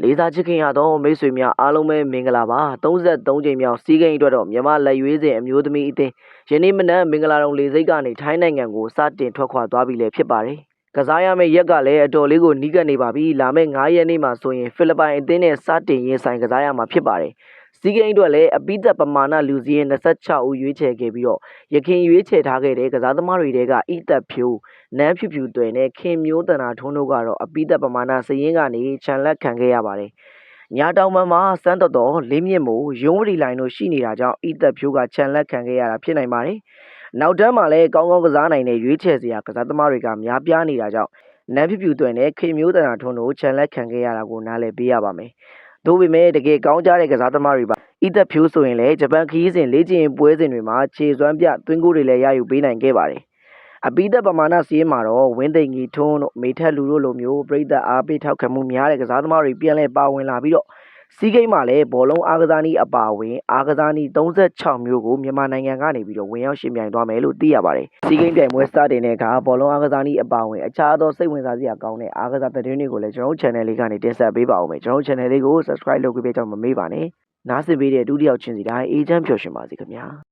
လေးစားချစ်ခင်ရသောမိတ်ဆွေများအားလုံးပဲမင်္ဂလာပါ33ကြိမ်မြောက်စီးကိန်းအတွက်တော့မြန်မာလက်ရွေးစင်အမျိုးသမီးအသင်းယနေ့မနက်မင်္ဂလာတုံလေစိတ်ကနေထိုင်းနိုင်ငံကိုစတင်ထွက်ခွာသွားပြီလည်းဖြစ်ပါတယ် ကစားရမယ့်ရက်ကလည်းအတော်လေးကိုနီးကပ်နေပါပြီလာမယ့်9ရက်နေ့မှာဆိုရင်ဖိလစ်ပိုင်အသင်းနဲ့စတင်ရင်ဆိုင်ကစားရမှာဖြစ်ပါတယ်စီးကိန်းအတွက်လည်းအပိသက်ပမာဏလူစည်းရင်26ဦးရွေးချယ်ခဲ့ပြီးတော့ရခင်ရွေးချယ်ထားခဲ့တဲ့ကစားသမားတွေတဲကအီသက်ဖြိုးနန်းဖြူဖြူတွေနဲ့ခင်မျိုးတနာထွန်းတို့ကတော့အပိသက်ပမာဏစည်ရင်းကနေခြံလက်ခံခဲ့ရပါတယ်။ညာတောင်ပံမှာစမ်းတော်တော်လေးမြင့်မို့ရုံးဝတီလိုင်းတို့ရှိနေတာကြောင့်အီသက်ဖြိုးကခြံလက်ခံခဲ့ရတာဖြစ်နိုင်ပါတယ်။ နောက်တန်းမှာလည်းကောင်းကောင်းကစားနိုင်တဲ့ရွေးချယ်စရာကစားသမားတွေကများပြားနေတာကြောင့်နန်းဖြူဖြူတွေနဲ့ခင်မျိုးတနာထွန်းတို့ခြံလက်ခံခဲ့ရတာကိုနားလည်ပေးရပါမယ်။သို့ပေမဲ့တကယ်ကောင်းကြတဲ့ကစားသမားတွေပါအီသက်ဖြိုးဆိုရင်လည်းဂျပန်ခရီးစဉ်လေ့ကျင့်ရေးပွဲစဉ်တွေမှာခြေစွမ်းပြသွင်းကိုတွေလည်းရယူပေးနိုင်ခဲ့ပါတယ်။အပိသက်ပမာဏစီးရင်မှာတော့ဝင်းသိမ်ကြီးထွန်းတို့မေထက်လူတို့လိုမျိုးပြိသက်အားပေးထောက်ခံမှုများတဲ့ကစားသမားတွေပြန်လည်ပါဝင်လာပြီးတော့ စီးကိန်းမှာလည်းဘောလုံးအားကစားနည်းအပါအဝင်အားကစားနည်း36မျိုးကိုမြန်မာနိုင်ငံကနေပြီးတော့ဝင်ရောက်ရှင်ပြိုင်သွားမယ်လို့သိရပါတယ်။စီးကိန်းပြိုင်ပွဲစတင်တဲ့အခါဘောလုံးအားကစားနည်းအပါအဝင်အခြားသောစိတ်ဝင်စားစရာကောင်းတဲ့အားကစားသတင်းတွေကိုလည်းကျွန်တော်တို့ channel လေးကနေတင်ဆက်ပေးပါဦးမယ်။ကျွန်တော်တို့ channel လေးကို subscribe လုပ်ပေးကြအောင်မမေ့ပါနဲ့။နားဆင်ပေးတဲ့ဒုတိယချင်းစီတိုင်းအေဂျင့်ပျော်ရွှင်ပါစေခင်ဗျာ။